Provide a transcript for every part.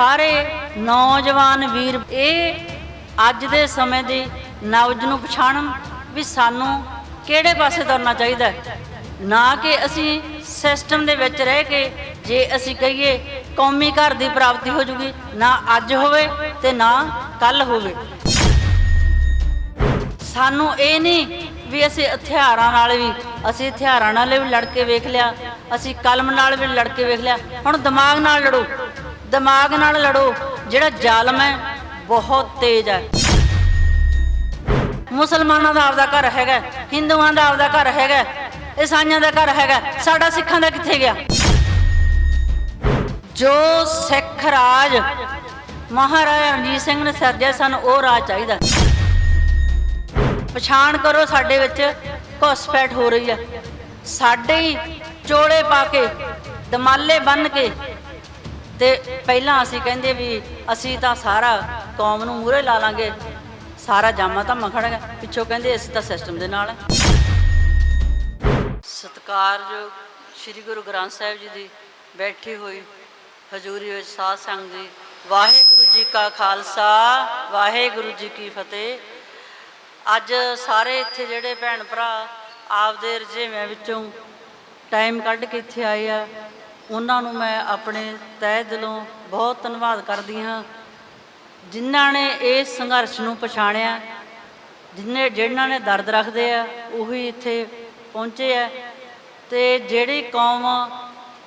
ਸਾਰੇ ਨੌਜਵਾਨ ਵੀਰ, ਇਹ ਅੱਜ ਦੇ ਸਮੇਂ ਦੀ ਨਵਜ ਨੂੰ ਪਛਾਣਨ ਵੀ ਸਾਨੂੰ ਕਿਹੜੇ ਪਾਸੇ ਤੁਰਨਾ ਚਾਹੀਦਾ ਨਾ ਕਿ ਅਸੀਂ ਸਿਸਟਮ ਦੇ ਵਿੱਚ ਰਹਿ ਕੇ ਜੇ ਅਸੀਂ ਕਹੀਏ ਕੌਮੀ ਘਰ ਦੀ ਪ੍ਰਾਪਤੀ ਹੋ ਜੂਗੀ, ਨਾ ਅੱਜ ਹੋਵੇ ਤੇ ਨਾ ਕੱਲ ਹੋਵੇ। ਸਾਨੂੰ ਇਹ ਨਹੀਂ ਵੀ ਅਸੀਂ ਹਥਿਆਰਾਂ ਨਾਲ ਵੀ, ਅਸੀਂ ਹਥਿਆਰਾਂ ਨਾਲ ਵੀ ਲੜ ਕੇ ਵੇਖ ਲਿਆ, ਅਸੀਂ ਕਲਮ ਨਾਲ ਵੀ ਲੜ ਕੇ ਵੇਖ ਲਿਆ, ਹੁਣ ਦਿਮਾਗ ਨਾਲ ਲੜੋ। ਦਿਮਾਗ ਨਾਲ ਲੜੋ, ਜਿਹੜਾ ਜ਼ਾਲਮ ਹੈ, ਬਹੁਤ ਤੇਜ਼ ਹੈ। ਮੁਸਲਮਾਨਾਂ ਦਾ ਆਪਦਾ ਘਰ ਹੈਗਾ, ਹਿੰਦੂਆਂ ਦਾ ਆਪਦਾ ਘਰ ਹੈਗਾ, ਈਸਾਈਆਂ ਦਾ ਘਰ ਹੈਗਾ, ਸਾਡਾ ਸਿੱਖਾਂ ਦਾ ਕਿੱਥੇ ਗਿਆ? ਜੋ ਸਿੱਖ ਰਾਜ ਮਹਾਰਾਜਾ ਰਣਜੀਤ ਸਿੰਘ ਨੇ ਸਿਰਜਿਆ, ਸਾਨੂੰ ਉਹ ਰਾਜ ਚਾਹੀਦਾ। ਪਛਾਣ ਕਰੋ ਸਾਡੇ ਵਿੱਚ ਘੁਸਪੈਠ ਹੋ ਰਹੀ ਹੈ। ਸਾਡੇ ਹੀ ਚੋਲੇ ਪਾ ਕੇ, ਦਮਾਲੇ ਬੰਨ ਕੇ ਤੇ ਪਹਿਲਾਂ ਅਸੀਂ ਕਹਿੰਦੇ ਵੀ ਅਸੀਂ ਤਾਂ ਸਾਰਾ ਕੌਮ ਨੂੰ ਮੂਹਰੇ ਲਾ ਲਾਂਗੇ, ਸਾਰਾ ਜਾਮਾ ਤਾਂ ਮਖੜਗਾ ਪਿੱਛੋਂ ਕਹਿੰਦੇ ਅਸੀਂ ਤਾਂ ਸਿਸਟਮ ਦੇ ਨਾਲ ਹੈ ਸਤਿਕਾਰਯੋਗ ਸ੍ਰੀ ਗੁਰੂ ਗ੍ਰੰਥ ਸਾਹਿਬ ਜੀ ਦੀ ਬੈਠੀ ਹੋਈ ਹਜ਼ੂਰੀ ਵਿੱਚ ਸਾਧ ਸੰਗਤ ਦੀ ਵਾਹਿਗੁਰੂ ਜੀ ਕਾ ਖਾਲਸਾ, ਵਾਹਿਗੁਰੂ ਜੀ ਕੀ ਫਤਿਹ। ਅੱਜ ਸਾਰੇ ਇੱਥੇ ਜਿਹੜੇ ਭੈਣ ਭਰਾ ਆਪਦੇ ਰਜੇਵਿਆਂ ਵਿੱਚੋਂ ਟਾਈਮ ਕੱਢ ਕੇ ਇੱਥੇ ਆਏ ਆ। ਉਹਨਾਂ ਨੂੰ ਮੈਂ ਆਪਣੇ ਤਹਿ ਦਿਲੋਂ ਬਹੁਤ ਧੰਨਵਾਦ ਕਰਦੀ ਹਾਂ। ਜਿਨ੍ਹਾਂ ਨੇ ਇਸ ਸੰਘਰਸ਼ ਨੂੰ ਪਛਾਣਿਆ ਜਿਨ੍ਹਾਂ ਜਿਹਨਾਂ ਨੇ ਦਰਦ ਰੱਖਦੇ ਆ, ਉਹੀ ਇੱਥੇ ਪਹੁੰਚੇ ਆ। ਤੇ ਜਿਹੜੀ ਕੌਮ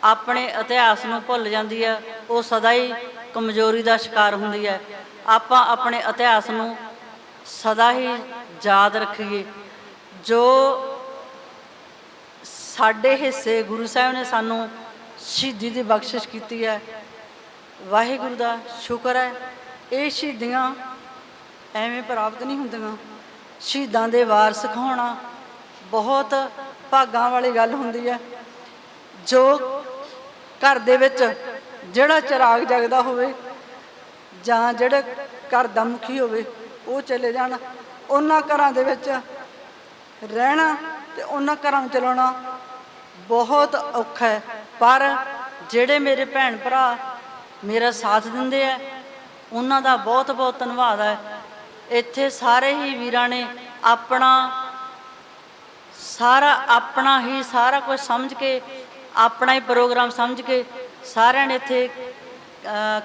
ਆਪਣੇ ਇਤਿਹਾਸ ਨੂੰ ਭੁੱਲ ਜਾਂਦੀ ਆ, ਉਹ ਸਦਾ ਹੀ ਕਮਜ਼ੋਰੀ ਦਾ ਸ਼ਿਕਾਰ ਹੁੰਦੀ ਹੈ ਆਪਾਂ ਆਪਣੇ ਇਤਿਹਾਸ ਨੂੰ ਸਦਾ ਹੀ ਯਾਦ ਰੱਖੀਏ। ਜੋ ਸਾਡੇ ਹਿੱਸੇ ਗੁਰੂ ਸਾਹਿਬ ਨੇ ਸਾਨੂੰ ਸ਼ਹੀਦੀ ਦੀ ਬਖਸ਼ਿਸ਼ ਕੀਤੀ ਹੈ। ਵਾਹਿਗੁਰੂ ਦਾ ਸ਼ੁਕਰ ਹੈ। ਇਹ ਸ਼ਹੀਦੀਆਂ ਐਵੇਂ ਪ੍ਰਾਪਤ ਨਹੀਂ ਹੁੰਦੀਆਂ। ਸ਼ਹੀਦਾਂ ਦੇ ਵਾਰਸ ਖਾਉਣਾ ਬਹੁਤ ਭਾਗਾਂ ਵਾਲੀ ਗੱਲ ਹੁੰਦੀ ਹੈ। ਜੋ ਘਰ ਦੇ ਵਿੱਚ ਜਿਹੜਾ ਚਿਰਾਗ ਜਗਦਾ ਹੋਵੇ ਜਾਂ ਜਿਹੜਾ ਘਰ ਦਾ ਮੁਖੀ ਹੋਵੇ, ਉਹ ਚਲੇ ਜਾਣ। ਉਹਨਾਂ ਘਰਾਂ ਦੇ ਵਿੱਚ ਰਹਿਣਾ ਤੇ ਉਹਨਾਂ ਘਰਾਂ ਨੂੰ ਚਲਾਉਣਾ ਬਹੁਤ ਔਖਾ ਹੈ। ਪਰ ਜਿਹੜੇ ਮੇਰੇ ਭੈਣ ਭਰਾ ਮੇਰਾ ਸਾਥ ਦਿੰਦੇ ਆ, ਉਹਨਾਂ ਦਾ ਬਹੁਤ ਬਹੁਤ ਧੰਨਵਾਦ ਹੈ। ਇੱਥੇ ਸਾਰੇ ਹੀ ਵੀਰਾਂ ਨੇ ਆਪਣਾ ਸਾਰਾ, ਆਪਣਾ ਹੀ ਸਾਰਾ ਕੁਝ ਸਮਝ ਕੇ, ਆਪਣਾ ਹੀ ਪ੍ਰੋਗਰਾਮ ਸਮਝ ਕੇ ਸਾਰਿਆਂ ਨੇ ਇੱਥੇ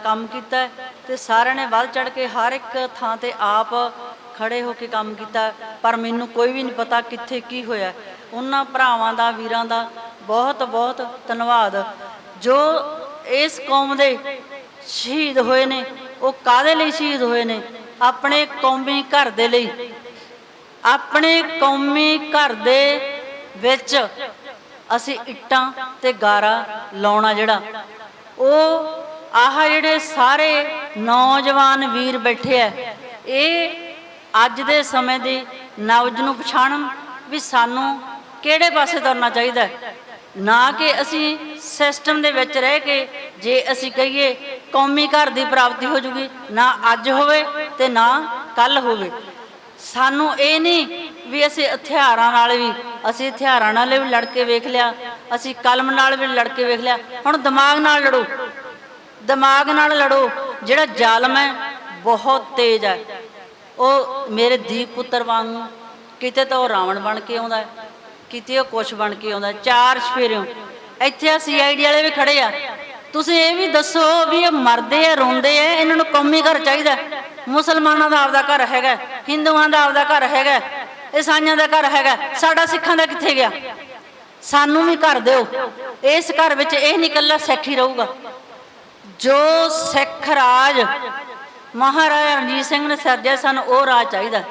ਕੰਮ ਕੀਤਾ ਹੈ ਤੇ ਸਾਰਿਆਂ ਨੇ ਵੱਧ ਚੜ ਕੇ ਹਰ ਇੱਕ ਥਾਂ ਤੇ ਆਪ ਖੜੇ ਹੋ ਕੇ ਕੰਮ ਕੀਤਾ ਪਰ ਮੈਨੂੰ ਕੋਈ ਵੀ ਨਹੀਂ ਪਤਾ ਕਿੱਥੇ ਕੀ ਹੋਇਆ। ਉਹਨਾਂ ਭਰਾਵਾਂ ਦਾ, ਵੀਰਾਂ ਦਾ ਬਹੁਤ ਬਹੁਤ ਧੰਨਵਾਦ। ਜੋ ਇਸ ਕੌਮ ਦੇ ਸ਼ਹੀਦ ਹੋਏ ਨੇ, ਉਹ ਕਾਦੇ ਲਈ ਸ਼ਹੀਦ ਹੋਏ ਨੇ? ਆਪਣੇ ਕੌਮੀ ਘਰ ਦੇ ਲਈ। ਆਪਣੇ ਕੌਮੀ ਘਰ ਦੇ ਵਿੱਚ ਅਸੀਂ ਇੱਟਾਂ ਤੇ ਗਾਰਾ ਲਾਉਣਾ ਜਿਹੜਾ। ਉਹ ਆਹ ਜਿਹੜੇ ਸਾਰੇ ਨੌਜਵਾਨ ਵੀਰ ਬੈਠੇ ਆ ਇਹ ਅੱਜ ਦੇ ਸਮੇਂ ਦੀ ਨਵਜ ਨੂੰ ਪਛਾਣਨ ਵੀ ਸਾਨੂੰ ਕਿਹੜੇ ਪਾਸੇ ਤੁਰਨਾ ਚਾਹੀਦਾ ਹੈ। ਨਾ ਕਿ ਅਸੀਂ ਸਿਸਟਮ ਦੇ ਵਿੱਚ ਰਹਿ ਕੇ ਜੇ ਅਸੀਂ ਕਹੀਏ ਕੌਮੀ ਘਰ ਦੀ ਪ੍ਰਾਪਤੀ ਹੋ ਜੂਗੀ ਨਾ ਅੱਜ ਹੋਵੇ ਤੇ ਨਾ ਕੱਲ ਹੋਵੇ। ਸਾਨੂੰ ਇਹ ਨਹੀਂ ਵੀ ਅਸੀਂ ਹਥਿਆਰਾਂ ਨਾਲ ਵੀ ਅਸੀਂ ਹਥਿਆਰਾਂ ਨਾਲ ਵੀ ਲੜ ਕੇ ਵੇਖ ਲਿਆ ਅਸੀਂ ਕਲਮ ਨਾਲ ਵੀ ਲੜ ਕੇ ਵੇਖ ਲਿਆ। ਹੁਣ ਦਿਮਾਗ ਨਾਲ ਲੜੋ। ਦਿਮਾਗ ਨਾਲ ਲੜੋ ਜਿਹੜਾ ਜ਼ਾਲਮ ਹੈ ਬਹੁਤ ਤੇਜ਼ ਹੈ। ਉਹ ਮੇਰੇ ਦੀਪ ਪੁੱਤਰ ਵਾਂਗੂ ਕਿਤੇ ਤਾਂ ਉਹ ਰਾਵਣ ਬਣ ਕੇ ਆਉਂਦਾ ਹੈ, ਕਿਤੇ ਉਹ ਕੁਛ ਬਣ ਕੇ ਆਉਂਦਾ, ਚਾਰ ਸਫੇਰਿਓ। ਇੱਥੇ ਆ ਸੀਆਈਡੀ ਵਾਲੇ ਵੀ ਖੜੇ ਆ। ਤੁਸੀਂ ਇਹ ਵੀ ਦੱਸੋ ਵੀ ਇਹ ਮਰਦੇ ਆ, ਰੋਂਦੇ ਆ, ਇਹਨਾਂ ਨੂੰ ਕੌਮੀ ਘਰ ਚਾਹੀਦਾ। ਮੁਸਲਮਾਨਾਂ ਦਾ ਆਪਦਾ ਘਰ ਹੈਗਾ, ਹਿੰਦੂਆਂ ਦਾ ਆਪਦਾ ਘਰ ਹੈਗਾ, ਈਸਾਈਆਂ ਦਾ ਘਰ ਹੈਗਾ, ਸਾਡਾ ਸਿੱਖਾਂ ਦਾ ਕਿੱਥੇ ਗਿਆ? ਸਾਨੂੰ ਵੀ ਘਰ ਦਿਓ। ਇਸ ਘਰ ਵਿੱਚ ਇਹ ਨਹੀਂ ਇਕੱਲਾ ਸਿੱਖ ਹੀ ਰਹੂਗਾ। ਜੋ ਸਿੱਖ ਰਾਜ ਮਹਾਰਾਜਾ ਰਣਜੀਤ ਸਿੰਘ ਨੇ ਸਰਜਿਆ ਸਾਨੂੰ, ਉਹ ਰਾਜ ਚਾਹੀਦਾ।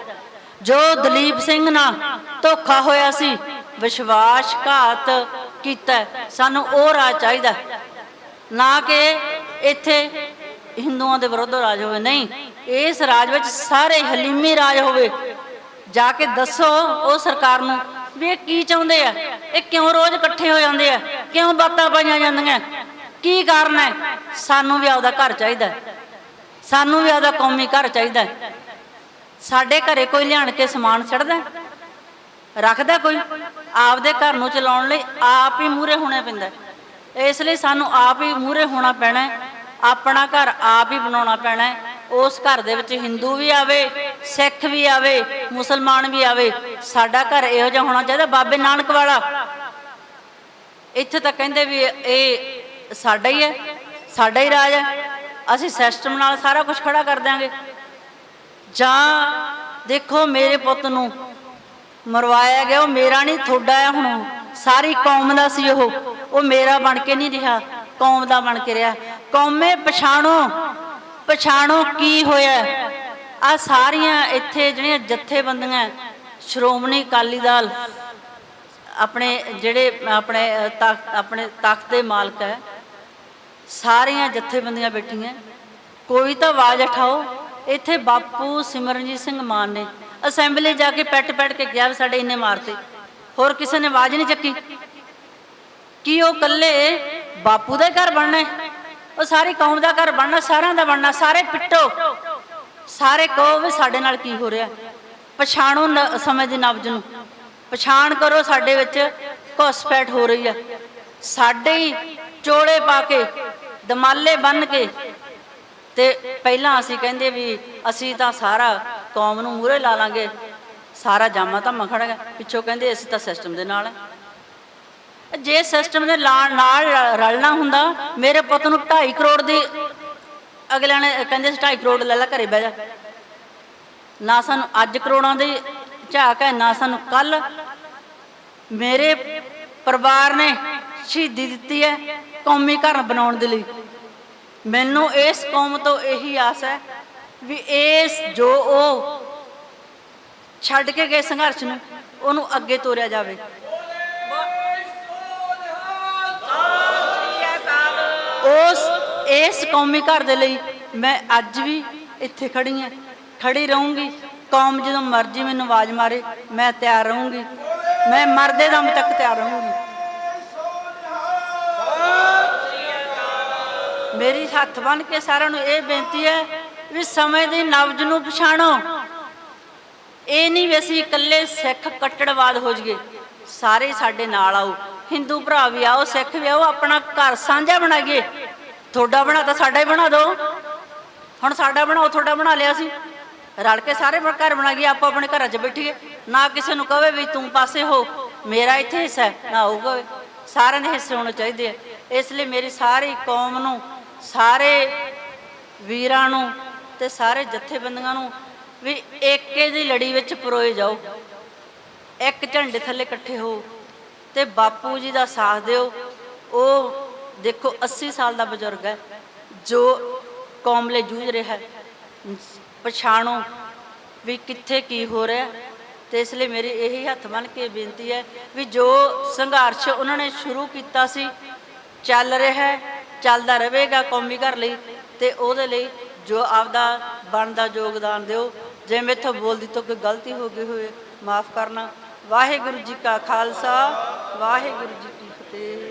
ਜੋ ਦਲੀਪ ਸਿੰਘ ਨਾਲ ਧੋਖਾ ਹੋਇਆ ਸੀ ਵਿਸ਼ਵਾਸਘਾਤ ਕੀਤਾ ਸਾਨੂੰ ਉਹ ਰਾਜ ਚਾਹੀਦਾ ਨਾ ਕਿ ਇੱਥੇ ਹਿੰਦੂਆਂ ਦੇ ਵਿਰੁੱਧ ਰਾਜ ਹੋਵੇ। ਨਹੀਂ, ਇਸ ਰਾਜ ਵਿੱਚ ਸਾਰੇ ਹਲੀਮੀ ਰਾਜ ਹੋਵੇ। ਜਾ ਕੇ ਦੱਸੋ, ਉਹ ਸਰਕਾਰ ਨੂੰ ਵੀ ਇਹ ਕੀ ਚਾਹੁੰਦੇ ਆ? ਇਹ ਕਿਉਂ ਰੋਜ਼ ਇਕੱਠੇ ਹੋ ਜਾਂਦੇ ਆ? ਕਿਉਂ ਬਾਤਾਂ ਪਾਈਆਂ ਜਾਂਦੀਆਂ? ਕੀ ਕਾਰਨ ਹੈ? ਸਾਨੂੰ ਵੀ ਆਪਦਾ ਘਰ ਚਾਹੀਦਾ ਸਾਨੂੰ ਵੀ ਆਪਦਾ ਕੌਮੀ ਘਰ ਚਾਹੀਦਾ ਸਾਡੇ ਘਰੇ ਕੋਈ ਲਿਆਣ ਕੇ ਸਮਾਨ ਛੱਡਦਾ ਰੱਖਦਾ ਕੋਈ? ਆਪਦੇ ਘਰ ਨੂੰ ਚਲਾਉਣ ਲਈ ਆਪ ਹੀ ਮੂਰੇ ਹੋਣਾ ਪੈਂਦਾ ਇਸ ਲਈ ਸਾਨੂੰ ਆਪ ਹੀ ਮੂਰੇ ਹੋਣਾ ਪੈਣਾ ਆਪਣਾ ਘਰ ਆਪ ਹੀ ਬਣਾਉਣਾ ਪੈਣਾ ਉਸ ਘਰ ਦੇ ਵਿੱਚ ਹਿੰਦੂ ਵੀ ਆਵੇ, ਸਿੱਖ ਵੀ ਆਵੇ, ਮੁਸਲਮਾਨ ਵੀ ਆਵੇ, ਸਾਡਾ ਘਰ ਇਹੋ ਜਿਹਾ ਹੋਣਾ ਚਾਹੀਦਾ, ਬਾਬੇ ਨਾਨਕ ਵਾਲਾ। ਇੱਥੇ ਤਾਂ ਕਹਿੰਦੇ ਵੀ ਇਹ ਸਾਡਾ ਹੀ ਹੈ, ਸਾਡਾ ਹੀ ਰਾਜ ਹੈ। ਅਸੀਂ ਸਿਸਟਮ ਨਾਲ ਸਾਰਾ ਕੁਝ ਖੜਾ ਕਰ ਦਿਆਂਗੇ। ਜਾਂ ਦੇਖੋ ਮੇਰੇ ਪੁੱਤ ਨੂੰ ਮਰਵਾਇਆ ਗਿਆ ਉਹ ਮੇਰਾ ਨਹੀਂ ਤੁਹਾਡਾ ਆ ਹੁਣ। ਸਾਰੀ ਕੌਮ ਦਾ ਸੀ ਉਹ। ਉਹ ਮੇਰਾ ਬਣ ਕੇ ਨਹੀਂ ਰਿਹਾ। ਕੌਮ ਦਾ ਬਣ ਕੇ ਰਿਹਾ। ਕੌਮੇ ਪਛਾਣੋ। ਪਛਾਣੋ ਕੀ ਹੋਇਆ। ਆ ਸਾਰੀਆਂ ਇੱਥੇ ਜਿਹੜੀਆਂ ਜਥੇਬੰਦੀਆਂ ਸ਼੍ਰੋਮਣੀ ਅਕਾਲੀ ਦਲ ਆਪਣੇ ਜਿਹੜੇ ਆਪਣੇ ਅ, ਆਪਣੇ ਤਖਤ ਦੇ ਮਾਲਕ ਹੈ ਸਾਰੀਆਂ ਜਥੇਬੰਦੀਆਂ ਬੈਠੀਆਂ। ਕੋਈ ਤਾਂ ਆਵਾਜ਼ ਉਠਾਓ। ਇੱਥੇ ਬਾਪੂ ਸਿਮਰਨਜੀਤ ਸਿੰਘ ਮਾਨ ਨੇ। ਅਸੈਂਬਲੀ ਜਾ ਕੇ ਪੈਟ ਪੈਟ ਕੇ ਕਿਹਾ ਵੀ ਸਾਡੇ ਇੰਨੇ ਮਾਰਤੇ। ਹੋਰ ਕਿਸੇ ਨੇ ਆਵਾਜ਼ ਨਹੀਂ ਚੱਕੀ। ਕੀ ਉਹ ਕੱਲੇ ਬਾਪੂ ਦਾ ਘਰ ਬਣਨਾ ਹੈ? ਉਹ ਸਾਰੀ ਕੌਮ ਦਾ ਘਰ ਬਣਨਾ, ਸਾਰਿਆਂ ਦਾ ਬਣਨਾ, ਸਾਰੇ ਪਿੱਟੋ। ਸਾਰੇ ਕਹੋ ਵੀ ਸਾਡੇ ਨਾਲ ਕੀ ਹੋ ਰਿਹਾ ਪਛਾਣੋ ਨ- ਸਮੇਂ ਦੀ ਨਬਜ ਨੂੰ। ਪਛਾਣ ਕਰੋ ਸਾਡੇ ਵਿੱਚ ਘੁਸਪੈਠ ਹੋ ਰਹੀ ਹੈ। ਸਾਡੇ ਹੀ ਚੋਲੇ ਪਾ ਕੇ, ਦਮਾਲੇ ਬੰਨ ਕੇ ਤੇ ਪਹਿਲਾਂ ਅਸੀਂ ਕਹਿੰਦੇ ਵੀ ਅਸੀਂ ਤਾਂ ਸਾਰਾ ਕੌਮ ਨੂੰ ਮੂਹਰੇ ਲਾ ਲਾਂਗੇ। ਸਾਰਾ ਜਾਮਾ ਤਾਂ ਮਖੜਗਾ ਪਿੱਛੋਂ ਕਹਿੰਦੇ, ਅਸੀਂ ਤਾਂ ਸਿਸਟਮ ਦੇ ਨਾਲ ਜੇ ਸਿਸਟਮ ਦੇ ਲਾ- ਨਾਲ ਰਲਣਾ ਹੁੰਦਾ, ਮੇਰੇ ਪੁੱਤ ਨੂੰ 2.5 ਕਰੋੜ ਦੀ ਅਗਲਿਆਂ ਨੇ ਕਹਿੰਦੇ 2.5 ਕਰੋੜ ਲੈ ਲੈ, ਘਰੇ ਬਹਿ ਜਾ। ਨਾ ਸਾਨੂੰ ਅੱਜ ਕਰੋੜਾਂ ਦੀ ਝਾਕ ਹੈ, ਨਾ ਸਾਨੂੰ ਕੱਲ ਮੇਰੇ ਪਰਿਵਾਰ ਨੇ ਸ਼ਹੀਦੀ ਦਿੱਤੀ ਹੈ, ਕੌਮੀ ਘਰ ਬਣਾਉਣ ਦੇ ਲਈ। ਮੈਨੂੰ ਇਸ ਕੌਮ ਤੋਂ ਇਹੀ ਆਸ ਹੈ ਵੀ ਇਸ ਜੋ ਉਹ ਛੱਡ ਕੇ ਗਏ ਸੰਘਰਸ਼ ਨੂੰ, ਉਹਨੂੰ ਅੱਗੇ ਤੋਰਿਆ ਜਾਵੇ। ਉਸ, ਇਸ ਕੌਮੀ ਘਰ ਦੇ ਲਈ ਮੈਂ ਅੱਜ ਵੀ ਇੱਥੇ ਖੜੀ ਹਾਂ। ਖੜੀ ਰਹੂੰਗੀ। ਕੌਮ ਜਦੋਂ ਮਰਜ਼ੀ ਮੈਨੂੰ ਆਵਾਜ਼ ਮਾਰੇ, ਮੈਂ ਤਿਆਰ ਰਹੂੰਗੀ। ਮੈਂ ਮਰਦੇ ਦਮ ਤੱਕ ਤਿਆਰ ਰਹੂੰਗੀ। ਮੇਰੀ ਹੱਥ ਬੰਨ ਕੇ ਸਾਰਿਆਂ ਨੂੰ ਇਹ ਬੇਨਤੀ ਹੈ ਵੀ ਸਮੇਂ ਦੀ ਨਬਜ ਨੂੰ ਪਛਾਣੋ। ਇਹ ਨਹੀਂ ਵੀ ਅਸੀਂ ਇਕੱਲੇ ਸਿੱਖ ਕੱਟੜਵਾਦ ਹੋ ਜਾਈਏ। ਸਾਰੇ ਸਾਡੇ ਨਾਲ ਆਓ। ਹਿੰਦੂ ਭਰਾ ਵੀ ਆਓ, ਸਿੱਖ ਵੀ ਆਓ, ਆਪਣਾ ਘਰ ਸਾਂਝਾ ਬਣਾਈਏ। ਤੁਹਾਡਾ ਬਣਾ ਤਾਂ ਸਾਡਾ ਹੀ ਬਣਾ ਦਿਓ ਹੁਣ ਸਾਡਾ ਬਣਾਓ, ਤੁਹਾਡਾ ਬਣਾ ਲਿਆ ਸੀ। ਰਲ ਕੇ ਸਾਰੇ ਘਰ ਬਣਾ ਗਏ ਆਪੋ ਆਪਣੇ ਘਰਾਂ 'ਚ ਬੈਠੀਏ। ਨਾ ਕਿਸੇ ਨੂੰ ਕਹੇ ਵੀ ਤੂੰ ਪਾਸੇ ਹੋ, ਮੇਰਾ ਇੱਥੇ ਹਿੱਸਾ ਹੈ। ਨਾ ਹੋਊਗਾ ਸਾਰਿਆਂ ਦੇ ਹਿੱਸੇ ਹੋਣੇ ਚਾਹੀਦੇ ਆ। ਇਸ ਲਈ ਮੇਰੀ ਸਾਰੀ ਕੌਮ ਨੂੰ, ਸਾਰੇ ਵੀਰਾਂ ਨੂੰ ਤੇ ਸਾਰੇ ਜਥੇਬੰਦੀਆਂ ਨੂੰ ਵੀ ਏਕੇ ਦੀ ਲੜੀ ਵਿੱਚ ਪਰੋਏ ਜਾਓ ਇੱਕ ਝੰਡੇ ਥੱਲੇ ਇਕੱਠੇ ਹੋ ਤੇ ਬਾਪੂ ਜੀ ਦਾ ਸਾਥ ਦਿਓ ਉਹ ਦੇਖੋ 80 ਸਾਲ ਦਾ ਬਜ਼ੁਰਗ ਹੈ, ਜੋ ਕੌਮ ਲਈ ਜੂਝ ਰਿਹਾ ਹੈ ਪਛਾਣੋ ਵੀ ਕਿੱਥੇ ਕੀ ਹੋ ਰਿਹਾ ਹੈ। ਤੇ ਇਸ ਲਈ ਮੇਰੀ ਇਹੀ ਹੱਥ ਮੰਨ ਕੇ ਬੇਨਤੀ ਹੈ ਵੀ ਜੋ ਸੰਘਰਸ਼ ਉਹਨਾਂ ਨੇ ਸ਼ੁਰੂ ਕੀਤਾ ਸੀ, ਚੱਲ ਰਿਹਾ ਹੈ, ਚੱਲਦਾ ਰਹੇਗਾ ਕੌਮੀ ਘਰ ਲਈ ਤੇ ਉਹਦੇ ਲਈ ਜੋ ਆਪਦਾ ਬਣਦਾ ਯੋਗਦਾਨ ਦਿਓ। ਜੇ ਮੇਥੋਂ ਬੋਲਦੀ ਤੋਂ ਕੋਈ ਗਲਤੀ ਹੋ ਗਈ ਹੋਵੇ, ਮਾਫ ਕਰਨਾ। ਵਾਹਿਗੁਰੂ ਜੀ ਕਾ ਖਾਲਸਾ, ਵਾਹਿਗੁਰੂ ਜੀ ਕੀ ਫਤਿਹ।